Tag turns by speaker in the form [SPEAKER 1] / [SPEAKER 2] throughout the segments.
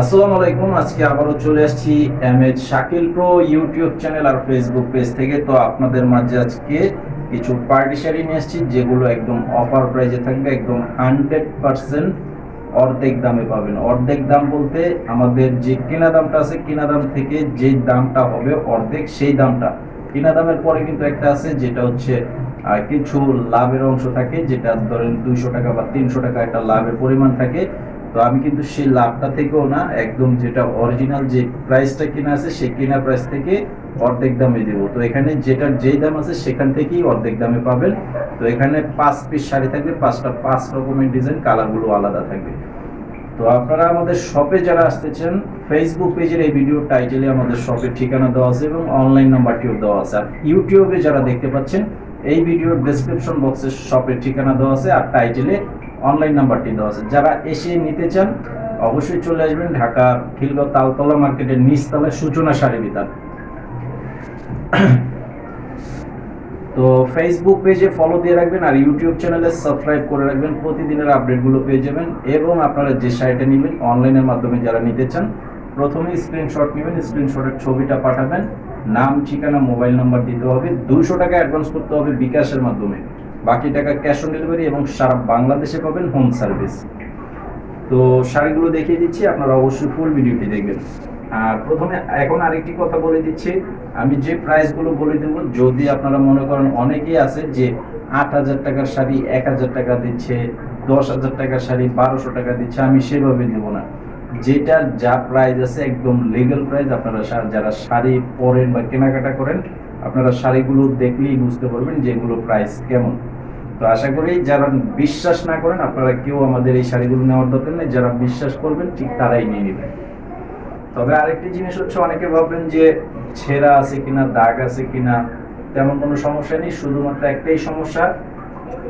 [SPEAKER 1] আসসালামু আলাইকুম, আজকে আবারও চলে আসছি M Shakil pro YouTube channel আর ফেসবুক পেজ থেকে। তো আপনাদের মাঝে আজকে কিছু পার্টি শাড়ি নিয়ে আসছি যেগুলো একদম অফার প্রাইজে থাকবে, একদম হান্ড্রেড পার্সেন্ট অর্ধেক দামে পাবেন। অর্ধেক দাম বলতে আমাদের যে কেনা দামটা আছে, কেনা দাম থেকে যে দামটা হবে অর্ধেক, সেই দামটা। কেনা দামের পরে কিন্তু একটা আছে, যেটা হচ্ছে কিছু লাভের অংশ থাকে, যেটা ধরেন দুইশো টাকা বা তিনশো টাকা একটা লাভের পরিমাণ থাকে। তো আমি কিন্তু সেই লাভটা থেকেও না একদম যেটা অরিজিনাল যে প্রাইসটা কিনা আছে, সেই কেনা প্রাইস থেকে অর্ধেক দামে দেবো। তো এখানে যেটার যেই দাম আছে, সেখান থেকেই অর্ধেক দামে পাবেন। তো এখানে পাঁচ পিস শাড়ি থাকবে, পাঁচটা পাঁচ রকমের ডিজাইন কালারগুলো আলাদা থাকবে। তো আপনারা আমাদের শপে যারা আসতেছেন ফেসবুক পেজের এই ভিডিও টাইটেলে আমাদের শপের ঠিকানা দেওয়া আছে এবং অনলাইন নাম্বারটিও দেওয়া আছে। আর ইউটিউবে যারা দেখতে পাচ্ছেন, এই ভিডিওর ডেসক্রিপশন বক্সে শপের ঠিকানা দেওয়া আছে আর টাইটেলে অনলাইন নাম্বারটি দেওয়া আছে। যারা এসে নিতে চান, অবশ্যই চলে আসবেন ঢাকা খিলগাঁও তালতলা মার্কেটের নিচতলায় সূচনা শাড়ি বিতান। তো ফেসবুক পেজে ফলো দিয়ে রাখবেন আর ইউটিউব চ্যানেলে সাবস্ক্রাইব করে রাখবেন। প্রতিদিনের আপডেটগুলো পেয়ে যাবেন এবং আপনারা যে শাড়িটা নেবেন অনলাইনের মাধ্যমে যারা নিতে চান, প্রথমে স্ক্রিনশট নেবেন স্ক্রিনশটের ছবিটা পাঠাবেন। নাম, ঠিকানা মোবাইল নাম্বার দিতে হবে। দুশো টাকা অ্যাডভান্স করতে হবে বিকাশের মাধ্যমে। বাকি টাকা ক্যাশ অন ডেলিভারি এবং সারা বাংলাদেশে পাবেন হোম সার্ভিস তো শাড়িগুলো দেখিয়ে দিচ্ছি, আপনারা অবশ্যই ফুল ভিডিওটি দেখবেন। আর প্রথমে এখন আরেকটি কথা বলে দিচ্ছি, আমি যে প্রাইসগুলো বলে দেবো, যদি আপনারা মনে করেন অনেকেই আছে যে আট হাজার টাকার শাড়ি এক হাজার টাকা দিচ্ছে, দশ হাজার টাকার শাড়ি বারোশো টাকা দিচ্ছে, আমি সেভাবে দেবো না। যেটার যা প্রাইস আছে, একদম লিগ্যাল প্রাইস আপনারা যারা শাড়ি পরেন বা কেনাকাটা করেন, আপনারা শাড়িগুলো দেখলেই বুঝতে পারবেন যে এগুলো প্রাইস কেমন। তো আশা করি যারা বিশ্বাস না করেন, আপনারা কেউ আমাদের এই শাড়িগুলো নেওয়ার দরকার নেই। যারা বিশ্বাস করবেন, ঠিক তারাই নিয়ে নেবেন। তবে আরেকটি জিনিস হচ্ছে, অনেকে ভাববেন যে ছেঁড়া আছে কিনা, দাগ আছে কিনা, তেমন কোনো সমস্যা নেই। শুধুমাত্র একটাই সমস্যা,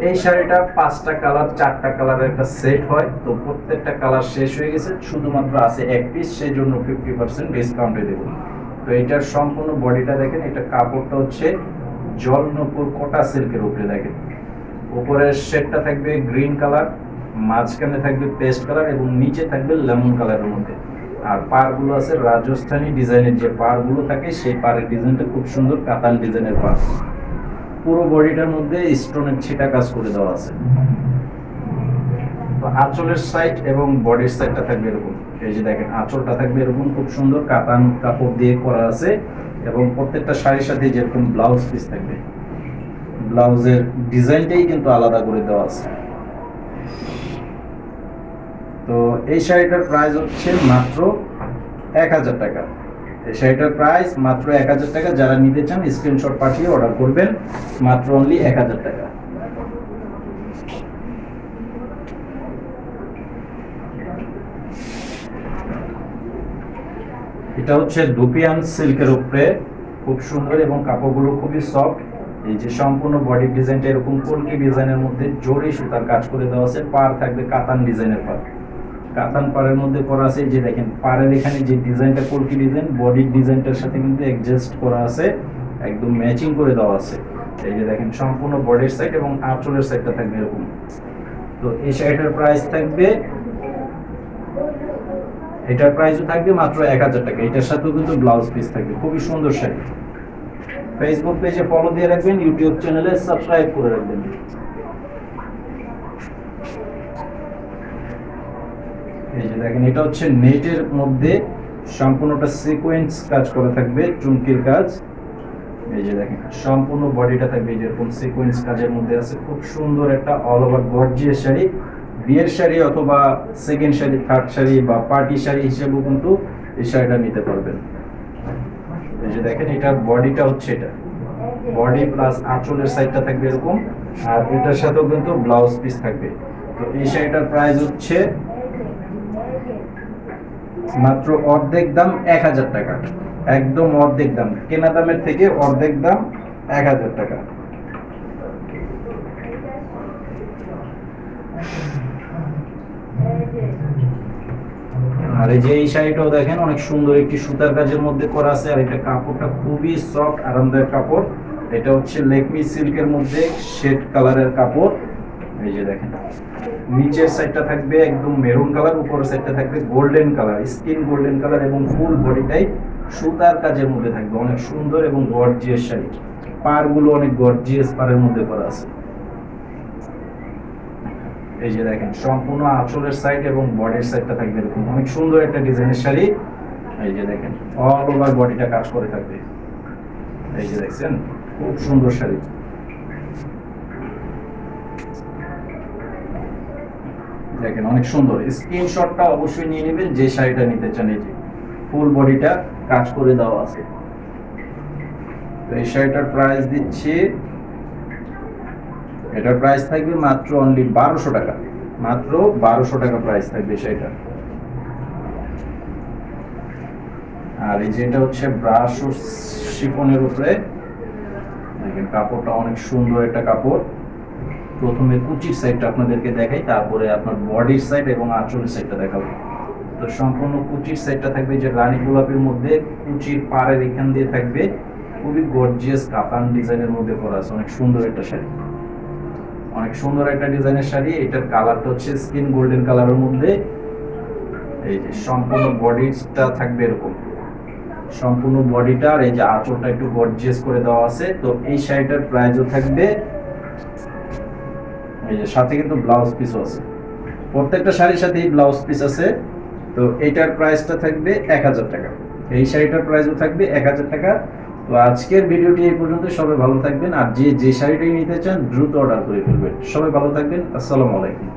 [SPEAKER 1] এই শাড়িটা পাঁচটা কালার, চারটা কালারের একটা সেট হয়। তো প্রত্যেকটা কালার শেষ হয়ে গেছে, শুধুমাত্র আছে এক পিস সেই জন্য ফিফটি পার্সেন্ট ডিসকাউন্টে দেবো। তো এটার সম্পূর্ণ বডিটা দেখেন, এটা কাপড়টা হচ্ছে জল জলনপুর কোটা সিল্কের উপরে দেখেন। উপরের শেডটা থাকবে গ্রিন কালার, মাঝখানে থাকবে পেস্ট কালার এবং নিচে থাকবে লেমন কালারের মধ্যে। আর পাড়গুলো আছে রাজস্থানী ডিজাইনের, যে পাড়গুলো থাকে সেই পাড়ের ডিজাইনটা খুব সুন্দর কাতান ডিজাইনের পাড়। পুরো বডিটার মধ্যে স্টোনের ছিটা কাজ করে দেওয়া আছে। তো আঁচলের সাইড এবং বডির সাইডটা থাকবে এরকম। এই যে দেখেন, আঁচলটা থাকবে এরকম, খুব সুন্দর কাতান কাপড় দিয়ে করা আছে এবং প্রত্যেকটা শাড়ির সাথে যেরকম ব্লাউজ পিস থাকবে। ব্লাউজের ডিজাইনটাই কিন্তু আলাদা করে দেওয়া আছে। তো এই শাড়িটার প্রাইস হচ্ছে মাত্র এক হাজার টাকা। এই শাড়িটার প্রাইস মাত্র এক হাজার টাকা। যারা নিতে চান স্ক্রিনশট পাঠিয়ে অর্ডার করবেন। মাত্র অনলি এক হাজার টাকা। এটা হচ্ছে দুপিয়ান সিল্কের উপরে। খুব সুন্দর এবং কাপড়গুলো খুবই সফট এই যে সম্পূর্ণ বডি ডিজাইনটা এরকম কলকি ডিজাইনের মধ্যে জোরে সুতার কাজ করে দেওয়া আছে, পার থাকবে কাতান ডিজাইনের পার কাতান পাড়ের মধ্যে করা আছে যে দেখেন, পাড়ের এখানে যে ডিজাইনটা কলকি ডিজাইন বডির ডিজাইনটার সাথে কিন্তু অ্যাডজাস্ট করা আছে, একদম ম্যাচিং করে দেওয়া আছে। এই যে দেখেন, সম্পূর্ণ বডির সাইড এবং আঁচলের সাইডটা থাকবে এরকম। তো এই শাড়িটার প্রাইস থাকবে, এটার প্রাইসও থাকবে মাত্র এক হাজার টাকা। এটার সাথেও কিন্তু ব্লাউজ পিস থাকবে। খুবই সুন্দর শাড়ি ফেসবুক পেজে ফলো দিয়ে রাখবেন ইউটিউব চ্যানেলে সাবস্ক্রাইব করে রাখবেন। এই যে দেখেন, এটা হচ্ছে নেটের মধ্যে সম্পূর্ণটা সিকোয়েন্স কাজ থাকবে, চুমকির কাজ। এই যে দেখেন, সম্পূর্ণ বডিটা থাকবে যেরকম সিকোয়েন্স কাজের মধ্যে আছে। খুব সুন্দর একটা অল ওভার গর্জিয়াস শাড়ি, বিয়ের শাড়ি অথবা সেকেন্ড শাড়ি থার্ড শাড়ি বা পার্টি শাড়ি হিসেবেও কিন্তু এই শাড়িটা নিতে পারবেন। যে দেখেন এটার বডিটা হচ্ছে এটা। বডি প্লাস আঁচলের সাইডটা থাকবে এরকম, আর এটার সাথেও কিন্তু ব্লাউজ পিস থাকবে। তো এই শাড়িটার প্রাইস হচ্ছে মাত্র অর্ধেক দাম এক হাজার টাকা। একদম অর্ধেক দাম। কেনা দামের থেকে অর্ধেক দাম এক হাজার টাকা। আর এই যে এই শাড়িটাও দেখেন, অনেক সুন্দর একটি সুতার কাজের মধ্যে করা আছে, আর এটা কাপড়টা খুবই সফট আরামদায়ক কাপড়। এটা হচ্ছে লেকমি সিল্কের মধ্যে শেড কালারের কাপড়। এই যে দেখেন, নিচের সাইডটা থাকবে একদম মেরুন কালার উপরের সাইডটা থাকবে golden colour skin golden colour এবং ফুল বডিটাই সুতার কাজের মধ্যে থাকবে। অনেক সুন্দর এবং গর্জিয়াস শাড়ি। পারগুলো অনেক গর্জিয়াস পারের মধ্যে করা আছে। এই যে দেখেন, সম্পূর্ণ আঁচলের সাইড এবং বডির সাইডটা থাকবে এরকম। অনেক সুন্দর একটা ডিজাইনের শাড়ি। এই যে দেখেন অল ওভার বডিটা কাজ করে থাকবে। এই যে দেখছেন, খুব সুন্দর শাড়ি। দেখেন, অনেক সুন্দর। স্ক্রিনশটটা অবশ্যই নিয়ে নেবেন, যে শাড়িটা নিতে চান, এই যে ফুল বডিটা কাজ করে দেওয়া আছে। তো এই শাড়িটার প্রাইস দিচ্ছি এটার প্রাইস থাকবে মাত্র অনলি বারোশো টাকা। মাত্র বারোশো টাকা প্রাইস থাকবে সেটা। আর এই যে এটা হচ্ছে ব্রাশ ও শিফনের উপরে কাপড়টা অনেক সুন্দর একটা কাপড়। প্রথমে কুচির সাইডটা আপনাদেরকে দেখাই, তারপরে আপনার বডির সাইড এবং আঁচলের সাইডটা দেখাবো। তো সম্পূর্ণ কুচির সাইডটা থাকবে, যে রানী গোলাপের মধ্যে কুচির পাড়ের এখান দিয়ে থাকবে। খুবই গর্জিয়াস কাতান ডিজাইনের মধ্যে করা আছে, অনেক সুন্দর একটা শাড়ি। অনেক সুন্দর একটা ডিজাইনের শাড়ি। এটার কালারটা হচ্ছে স্কিন গোল্ডেন কালারের মধ্যে। এই যে সম্পূর্ণ বডিটা থাকবে এরকম। সম্পূর্ণ বডিটা আর এই যে আঁচলটা একটু গর্জিয়াস করে দেওয়া আছে। তো এই শাড়িটার প্রাইসও থাকবে, এই যে সাথে কিন্তু ব্লাউজ পিসও আছে। প্রত্যেকটা শাড়ির সাথেই ব্লাউজ পিস আছে। তো এইটার প্রাইসটা থাকবে এক হাজার টাকা। এই শাড়িটার প্রাইসও থাকবে এক হাজার টাকা। তো আজকের ভিডিওটি এই পর্যন্ত, সবাই ভালো থাকবেন। আর যে যে শাড়িটাই নিতে চান, দ্রুত অর্ডার করে ফেলবেন। সবাই ভালো থাকবেন। আসসালামু আলাইকুম।